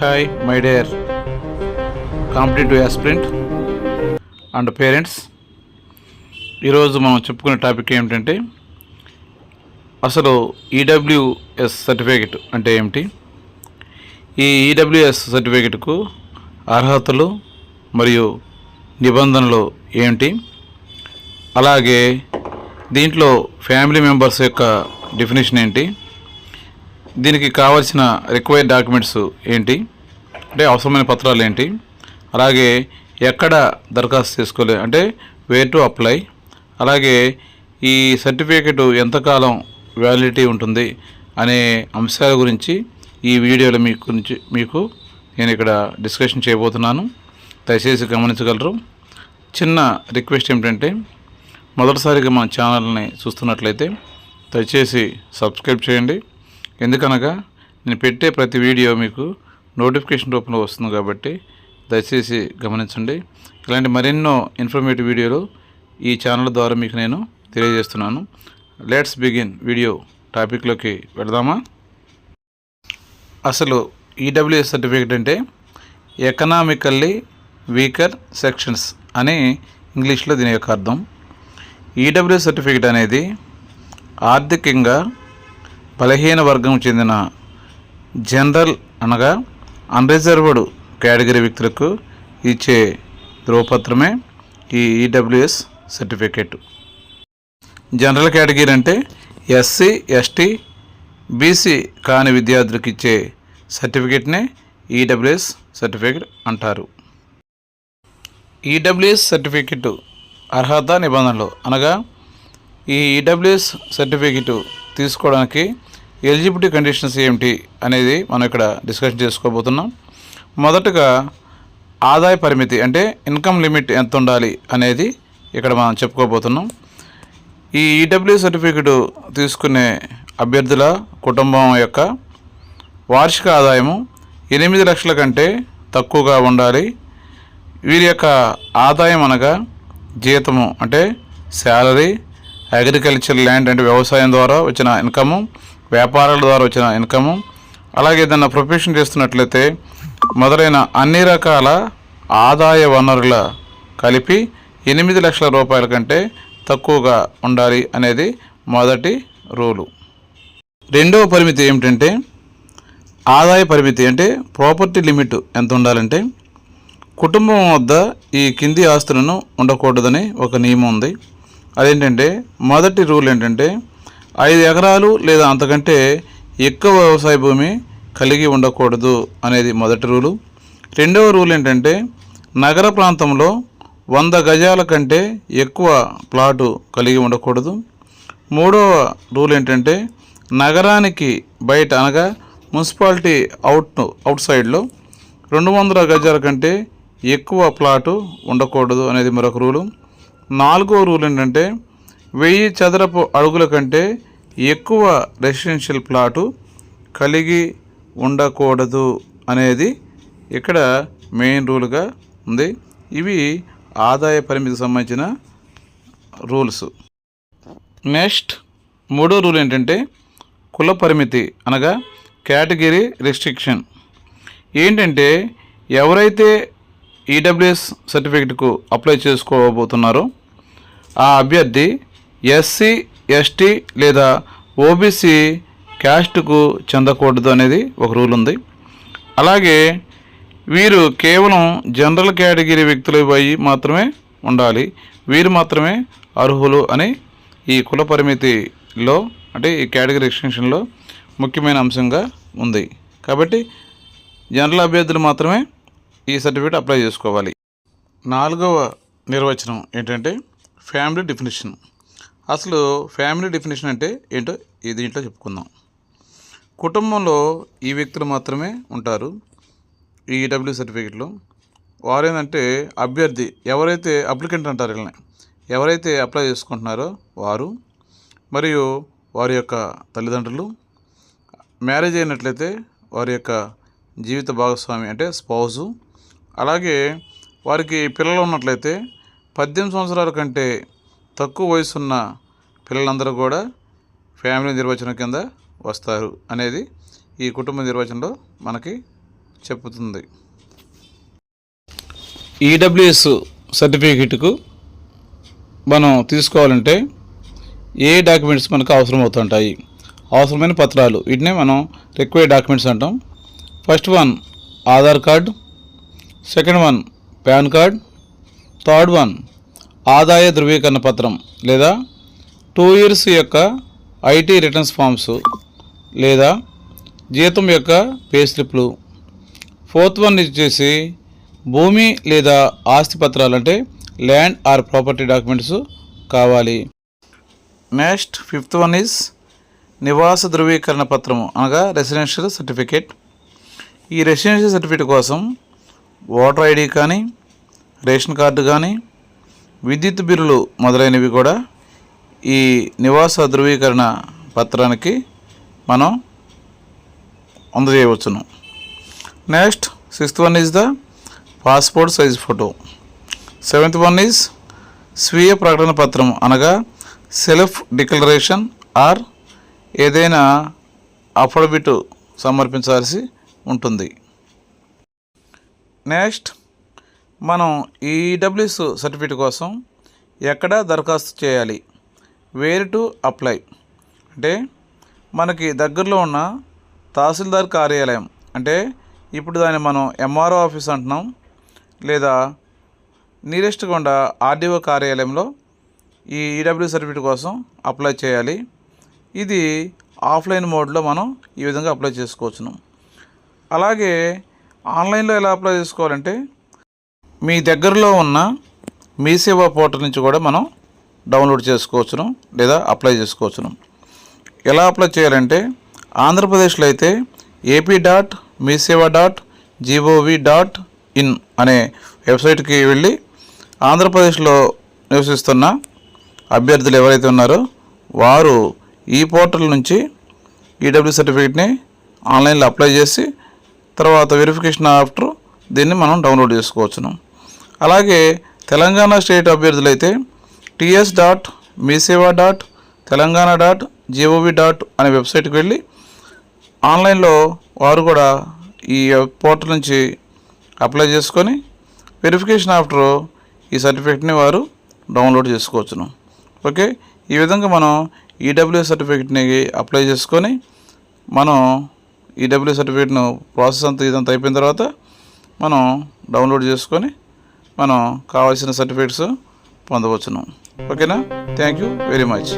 Hi my dear competitive aspirant and parents ఈరోజు మనం చెప్పుకునే టాపిక్ ఏమిటంటే అసలు ఈడబ్ల్యూఎస్ సర్టిఫికేట్ అంటే ఏమిటి? ఈ ఈడబ్ల్యూఎస్ సర్టిఫికేట్కు అర్హతలు మరియు నిబంధనలు ఏమిటి? అలాగే దీంట్లో ఫ్యామిలీ మెంబర్స్ యొక్క డెఫినేషన్ ఏంటి? దీనికి కావాల్సిన రిక్వైర్డ్ డాక్యుమెంట్స్ ఏంటి? అంటే అవసరమైన పత్రాలు ఏంటి? అలాగే ఎక్కడ దరఖాస్తు చేసుకోలే అంటే వేర్ టు అప్లై అలాగే ఈ సర్టిఫికేట్ ఎంతకాలం వ్యాలిడిటీ ఉంటుంది? అనే అంశాల గురించి ఈ వీడియోలో మీకు గురించి మీకు నేను ఇక్కడ డిస్కషన్ చేయబోతున్నాను. దయచేసి గమనించగలరు. చిన్న రిక్వెస్ట్ ఏమిటంటే మొదటిసారిగా మన ఛానల్ని చూస్తున్నట్లయితే దయచేసి సబ్స్క్రైబ్ చేయండి. ఎందుకనగా నేను పెట్టే ప్రతి వీడియో మీకు నోటిఫికేషన్ రూపంలో వస్తుంది కాబట్టి దయచేసి గమనించండి. ఇలాంటి మరెన్నో ఇన్ఫర్మేటివ్ వీడియోలు ఈ ఛానల్ ద్వారా మీకు నేను తెలియజేస్తున్నాను. లెట్స్ బిగిన్ వీడియో టాపిక్లోకి వెళదామా? అసలు ఈడబ్ల్యూఎస్ సర్టిఫికేట్ అంటే ఎకనామికల్లీ వీకర్ సెక్షన్స్ అని ఇంగ్లీష్లో దీని యొక్క అర్థం. ఈడబ్ల్యూఎస్ సర్టిఫికేట్ అనేది ఆర్థికంగా బలహీన వర్గం చెందిన జనరల్ అనగా అన్రిజర్వ్డ్ కేటగిరీ వ్యక్తులకు ఇచ్చే ధ్రువపత్రమే ఈ ఈడబ్ల్యూఎస్ సర్టిఫికేట్ జనరల్ కేటగిరీ అంటే ఎస్సీ ఎస్టీ బీసీ కాని విద్యార్థులకు ఇచ్చే సర్టిఫికేట్నే ఈడబ్ల్యూఎస్ సర్టిఫికేట్ అంటారు. ఈడబ్ల్యూఎస్ సర్టిఫికేట్ అర్హత నిబంధనలు అనగా ఈ ఈడబ్ల్యూఎస్ సర్టిఫికేట్ తీసుకోవడానికి ఎలిజిబిలిటీ కండిషన్స్ ఏమిటి అనేది మనం ఇక్కడ డిస్కషన్ చేసుకోబోతున్నాం. మొదటగా ఆదాయ పరిమితి అంటే ఇన్కమ్ లిమిట్ ఎంత ఉండాలి అనేది ఇక్కడ మనం చెప్పుకోబోతున్నాం. ఈ ఈడబ్ల్యూ సర్టిఫికెట్ తీసుకునే అభ్యర్థుల కుటుంబం యొక్క వార్షిక ఆదాయము ఎనిమిది లక్షల కంటే తక్కువగా ఉండాలి. వీరి యొక్క ఆదాయం అనగా జీతము అంటే శాలరీ అగ్రికల్చర్ ల్యాండ్ అంటే వ్యవసాయం ద్వారా వచ్చిన ఇన్కము వ్యాపారాల ద్వారా వచ్చిన ఇన్కము అలాగే ఏదైనా ప్రొఫెషన్ చేస్తున్నట్లయితే మొదలైన అన్ని రకాల ఆదాయ వనరుల కలిపి ఎనిమిది లక్షల రూపాయల కంటే తక్కువగా ఉండాలి అనేది మొదటి రూలు. రెండవ పరిమితి ఏమిటంటే ఆదాయ పరిమితి అంటే ప్రాపర్టీ లిమిట్ ఎంత ఉండాలంటే కుటుంబం వద్ద ఈ కింది ఆస్తులను ఉండకూడదని ఒక నియమం ఉంది. అదేంటంటే మొదటి రూల్ ఏంటంటే ఐదు ఎకరాలు లేదా అంతకంటే ఎక్కువ వ్యవసాయ భూమి కలిగి ఉండకూడదు అనేది మొదటి రూలు. రెండవ రూల్ ఏంటంటే నగర ప్రాంతంలో వంద గజాల కంటే ఎక్కువ ప్లాటు కలిగి ఉండకూడదు. మూడవ రూల్ ఏంటంటే నగరానికి బయట అనగా మున్సిపాలిటీ అవుట్ అవుట్ సైడ్లో రెండు వందల గజాల కంటే ఎక్కువ ప్లాటు ఉండకూడదు అనేది మరొక రూలు. నాలుగో రూల్ ఏంటంటే వెయ్యి చదరపు అడుగుల కంటే ఎక్కువ రెసిడెన్షియల్ ప్లాటు కలిగి ఉండకూడదు అనేది ఇక్కడ మెయిన్ రూల్గా ఉంది. ఇవి ఆదాయ పరిమితికి సంబంధించిన రూల్స్ నెక్స్ట్ మూడో రూల్ ఏంటంటే కుల పరిమితి అనగా కేటగిరీ రిస్ట్రిక్షన్ ఏంటంటే ఎవరైతే ఈడబ్ల్యూఎస్ సర్టిఫికెట్కు అప్లై చేసుకోబోతున్నారో ఆ అభ్యర్థి ఎస్సీ ఎస్టీ లేదా ఓబీసీ క్యాస్ట్కు చెందకూడదు అనేది ఒక రూల్ ఉంది. అలాగే వీరు కేవలం జనరల్ కేటగిరీ వ్యక్తులు అయి మాత్రమే ఉండాలి. వీరు మాత్రమే అర్హులు అని ఈ కుల పరిమితిలో అంటే ఈ కేటగిరీ ఎక్స్టెన్షన్లో ముఖ్యమైన అంశంగా ఉంది. కాబట్టి జనరల్ అభ్యర్థులు మాత్రమే ఈ సర్టిఫికేట్ అప్లై చేసుకోవాలి. నాలుగవ నిర్వచనం ఏంటంటే ఫ్యామిలీ డెఫినేషన్. అసలు ఫ్యామిలీ డెఫినేషన్ అంటే ఏంటో ఈ దీంట్లో చెప్పుకుందాం. కుటుంబంలో ఈ వ్యక్తులు మాత్రమే ఉంటారు. ఈ ఈడబ్ల్యూ సర్టిఫికెట్లో వారేందంటే అభ్యర్థి ఎవరైతే అప్లికెంట్ అంటారు వీళ్ళని ఎవరైతే అప్లై చేసుకుంటున్నారో వారు మరియు వారి యొక్క తల్లిదండ్రులు మ్యారేజ్ అయినట్లయితే వారి యొక్క జీవిత భాగస్వామి అంటే స్పౌజు. అలాగే వారికి పిల్లలు ఉన్నట్లయితే పద్దెనిమిది సంవత్సరాల కంటే తక్కువ వయసున్న పిల్లలందరూ కూడా ఫ్యామిలీ నిర్వచనం కింద వస్తారు అనేది ఈ కుటుంబ నిర్వచనంలో మనకి చెప్పుతుంది. ఈడబ్ల్యూఎస్ సర్టిఫికేట్కు మనం తీసుకోవాలంటే ఏ డాక్యుమెంట్స్ మనకు అవసరం అవుతుంటాయి అవసరమైన పత్రాలు. వీటినే మనం రిక్వైర్డ్ డాక్యుమెంట్స్ అంటాం. First one Aadhaar card. Second one PAN card. Third one ఆదాయ ధృవీకరణ పత్రం లేదా టూ ఇయర్స్ యొక్క ఐటీ రిటర్న్స్ ఫామ్స్ లేదా జీతం యొక్క పే స్లిప్లు. ఫోర్త్ వన్ ఇచ్చేసి భూమి లేదా ఆస్తి పత్రాలు అంటే ల్యాండ్ ఆర్ ప్రాపర్టీ డాక్యుమెంట్స్ కావాలి. నెక్స్ట్ ఫిఫ్త్ వన్ ఈజ్ నివాస ధృవీకరణ పత్రము అనగా రెసిడెన్షియల్ సర్టిఫికేట్. ఈ రెసిడెన్షియల్ సర్టిఫికేట్ కోసం ఓటర్ ఐడి కానీ రేషన్ కార్డు కానీ విద్యుత్ బిల్లులు మొదలైనవి కూడా ఈ నివాస ధృవీకరణ పత్రానికి మనం అందజేయవచ్చును. Next sixth one is the passport size photo seventh one is స్వీయ ప్రకటన పత్రం అనగా సెల్ఫ్ డిక్లరేషన్ ఆర్ ఏదైనా అఫడబిట్ సమర్పించాల్సి ఉంటుంది. నెక్స్ట్ మనం ఈడబ్ల్యూఎస్ సర్టిఫికేట్ కోసం ఎక్కడ దరఖాస్తు చేయాలి? వేర్ టు అప్లై అంటే మనకి దగ్గరలో ఉన్న తహసీల్దార్ కార్యాలయం. అంటే ఇప్పుడు దాన్ని మనం ఎంఆర్ఓ ఆఫీస్ అంటున్నాం. లేదా నియరెస్ట్ కొండ ఆర్డీఓ కార్యాలయంలో ఈ ఈడబ్ల్యూ సర్టిఫికేట్ కోసం అప్లై చేయాలి. ఇది ఆఫ్లైన్ మోడ్లో మనం ఈ విధంగా అప్లై చేసుకోవచ్చును. అలాగే ఆన్లైన్లో ఎలా అప్లై చేసుకోవాలంటే మీ దగ్గరలో ఉన్న మీ సేవా పోర్టల్ నుంచి కూడా మనం డౌన్లోడ్ చేసుకోవచ్చును లేదా అప్లై చేసుకోవచ్చును. ఎలా అప్లై చేయాలంటే ఆంధ్రప్రదేశ్లో అయితే ఏపీ డాట్ మీ సేవ డాట్ జీఓవి డాట్ ఇన్ అనే వెబ్సైట్కి వెళ్ళి ఆంధ్రప్రదేశ్లో నివసిస్తున్న అభ్యర్థులు ఎవరైతే ఉన్నారో వారు ఈ పోర్టల్ నుంచి ఈడబ్ల్యూ సర్టిఫికేట్ని ఆన్లైన్లో అప్లై చేసి తర్వాత వెరిఫికేషన్ ఆఫ్టర్ దీన్ని మనం డౌన్లోడ్ చేసుకోవచ్చును. అలాగే Telangana state అభ్యర్థులైతే TS dot MeeSeva dot Telangana dot gov dot అనే వెబ్సైట్కి వెళ్ళి ఆన్లైన్లో వారు కూడా ఈ పోర్టల్ నుంచి అప్లై చేసుకొని వెరిఫికేషన్ ఆఫ్టర్ ఈ సర్టిఫికెట్ని వారు డౌన్లోడ్ చేసుకోవచ్చును. ఓకే ఈ విధంగా మనం ఈడబ్ల్యూ సర్టిఫికేట్ని అప్లై చేసుకొని మనం ఈడబ్ల్యూ సర్టిఫికేట్ను ప్రాసెస్ అంతా ఇదంతా అయిపోయిన తర్వాత మనం డౌన్లోడ్ చేసుకొని మనం కావాల్సిన సర్టిఫికేట్స్ పొందవచ్చును. ఓకేనా? Thank you very much